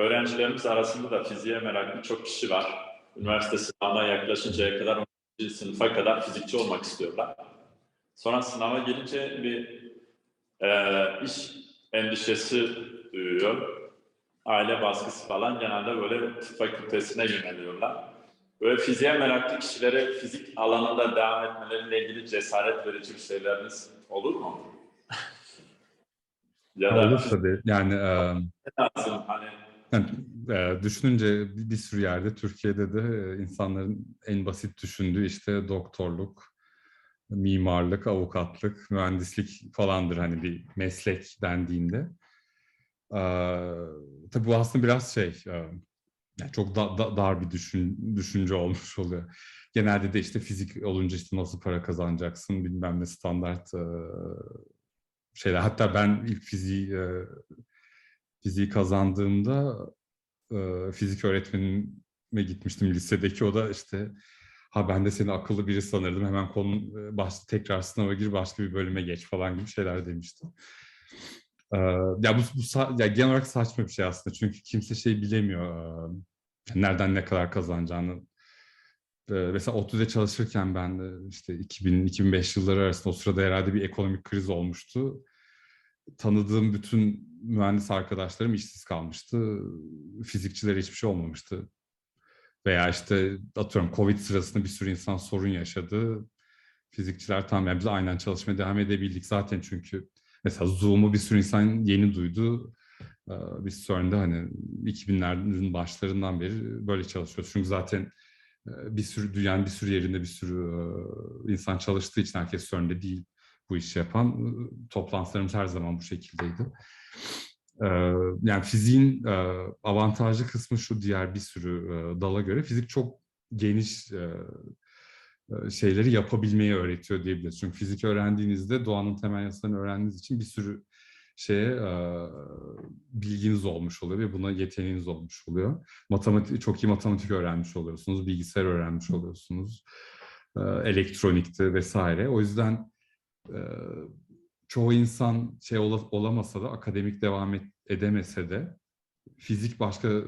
öğrencilerimiz arasında da fiziğe meraklı çok kişi var. Üniversite sınavına yaklaşıncaya kadar 12. sınıfa kadar fizikçi olmak istiyorlar. Sonra sınava gelince bir e, iş endişesi duyuyor. Aile baskısı falan genelde böyle tıp fakültesine yöneliyorlar. Böyle fiziğe meraklı kişilere fizik alanında devam etmeleriyle ilgili cesaret verici bir şeyleriniz olur mu? ya da Olur tabii. Yani e, lazım hani Yani, e, düşününce bir sürü yerde Türkiye'de de e, insanların en basit düşündüğü işte doktorluk, mimarlık, avukatlık, mühendislik falandır hani bir meslek dendiğinde. E, tabii bu aslında biraz şey, e, yani çok da- da- dar bir düşün, düşünce olmuş oluyor. Genelde de işte fizik olunca işte nasıl para kazanacaksın bilmem ne standart e, şeyler. Hatta ben ilk fiziği e, fiziği kazandığımda e, fizik öğretmenime gitmiştim lisedeki. O da işte ha ben de seni akıllı biri sanırdım. Hemen konu başta tekrar sınava gir başka bir bölüme geç falan gibi şeyler demişti. E, ya bu, bu ya genel olarak saçma bir şey aslında. Çünkü kimse şey bilemiyor. e, nereden ne kadar kazanacağını. Mesela ODTÜ'de çalışırken ben de işte 2000-2005 yılları arasında o sırada herhalde bir ekonomik kriz olmuştu tanıdığım bütün mühendis arkadaşlarım işsiz kalmıştı. Fizikçilere hiçbir şey olmamıştı. Veya işte atıyorum Covid sırasında bir sürü insan sorun yaşadı. Fizikçiler tam yani biz aynen çalışmaya devam edebildik zaten çünkü mesela Zoom'u bir sürü insan yeni duydu. Ee, Biz CERN'de hani 2000'lerin başlarından beri böyle çalışıyoruz. Çünkü zaten e, bir sürü dünyanın bir sürü yerinde bir sürü e, insan çalıştığı için herkes CERN'de değil bu işi yapan. Toplantılarımız her zaman bu şekildeydi. Yani fiziğin avantajlı kısmı şu diğer bir sürü e, dala göre fizik çok geniş şeyleri yapabilmeyi öğretiyor diyebiliriz. Çünkü fizik öğrendiğinizde doğanın temel yasalarını öğrendiğiniz için bir sürü şeye e, bilginiz olmuş oluyor ve buna yeteneğiniz olmuş oluyor. Matematik çok iyi matematik öğrenmiş oluyorsunuz, bilgisayar öğrenmiş oluyorsunuz, e, elektronikte vesaire. O yüzden çoğu insan şey ola- olamasa da akademik devam et- edemese de fizik başka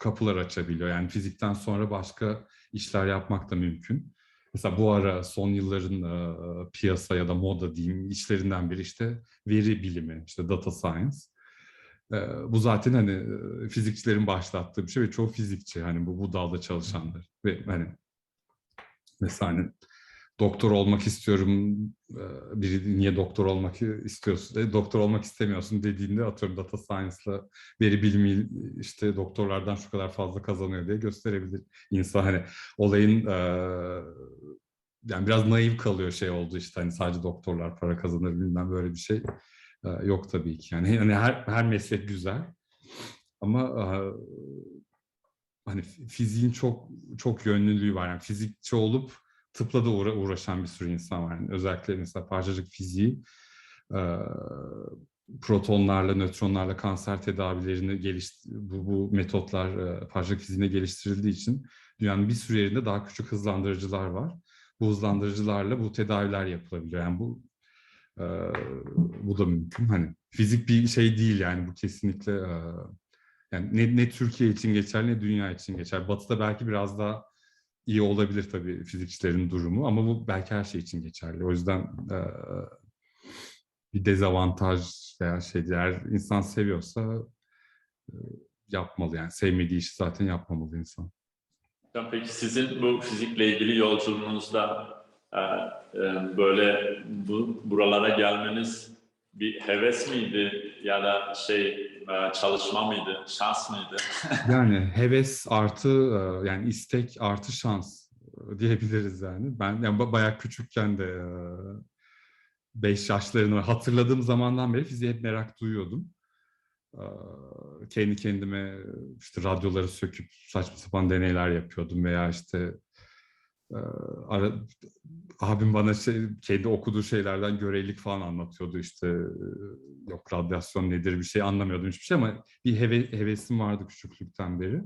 kapılar açabiliyor. Yani fizikten sonra başka işler yapmak da mümkün. Mesela bu ara son yılların piyasa ya da moda diyeyim işlerinden biri işte veri bilimi, işte data science. Bu zaten hani fizikçilerin başlattığı bir şey ve çoğu fizikçi hani bu, bu dalda çalışanlar. Ve hani mesela hani doktor olmak istiyorum, e, biri niye doktor olmak istiyorsun, e, doktor olmak istemiyorsun dediğinde atıyorum data science'la veri bilimi işte doktorlardan şu kadar fazla kazanıyor diye gösterebilir insan. Hani olayın e, yani biraz naif kalıyor şey oldu işte hani sadece doktorlar para kazanır bilmem böyle bir şey e, yok tabii ki. Yani hani her her meslek güzel ama e, hani fiziğin çok çok yönlülüğü var. Yani fizikçi olup tıpla da uğra- uğraşan bir sürü insan var. Yani özellikle mesela parçacık fiziği e, protonlarla, nötronlarla kanser tedavilerini geliş bu, bu metotlar e, parçacık fiziğine geliştirildiği için dünyanın bir sürü yerinde daha küçük hızlandırıcılar var. Bu hızlandırıcılarla bu tedaviler yapılabiliyor. Yani bu e, bu da mümkün. Hani fizik bir şey değil yani bu kesinlikle e, yani ne, ne Türkiye için geçer ne dünya için geçer. Batı'da belki biraz daha iyi olabilir tabii fizikçilerin durumu ama bu belki her şey için geçerli. O yüzden e, bir dezavantaj veya şey eğer insan seviyorsa e, yapmalı yani sevmediği işi zaten yapmamalı insan. Peki sizin bu fizikle ilgili yolculuğunuzda e, e, böyle bu buralara gelmeniz bir heves miydi ya da şey e, çalışma mıydı, şans mıydı? Yani heves artı e, yani istek artı şans e, diyebiliriz yani. Ben yani ba- bayağı küçükken de 5 yaşlarını hatırladığım zamandan beri fiziğe hep merak duyuyordum. Kendi kendime işte radyoları söküp saçma sapan deneyler yapıyordum veya işte ara, abim bana şey, kendi okuduğu şeylerden görelilik falan anlatıyordu işte e, yok radyasyon nedir bir şey anlamıyordum hiçbir şey ama bir heve, hevesim vardı küçüklükten beri.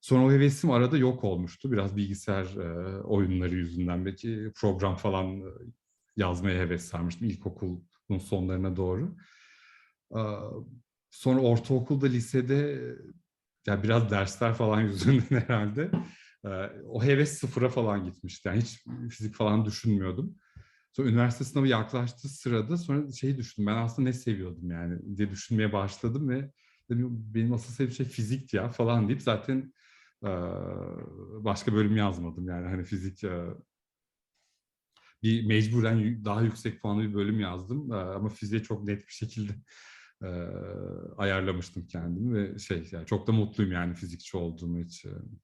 Sonra o hevesim arada yok olmuştu. Biraz bilgisayar e, oyunları yüzünden belki program falan e, yazmaya heves sarmıştım ilkokulun sonlarına doğru. E, Sonra ortaokulda, lisede ya biraz dersler falan yüzünden herhalde e, o heves sıfıra falan gitmişti. Yani hiç fizik falan düşünmüyordum. Sonra üniversite sınavı yaklaştığı sırada sonra şeyi düşündüm. Ben aslında ne seviyordum yani diye düşünmeye başladım ve dedim benim asıl sevdiğim şey fizikti ya falan deyip zaten e, başka bölüm yazmadım. Yani hani fizik e, bir mecburen daha yüksek puanlı bir bölüm yazdım. E, ama fiziğe çok net bir şekilde ayarlamıştım kendimi ve şey yani çok da mutluyum yani fizikçi olduğum için.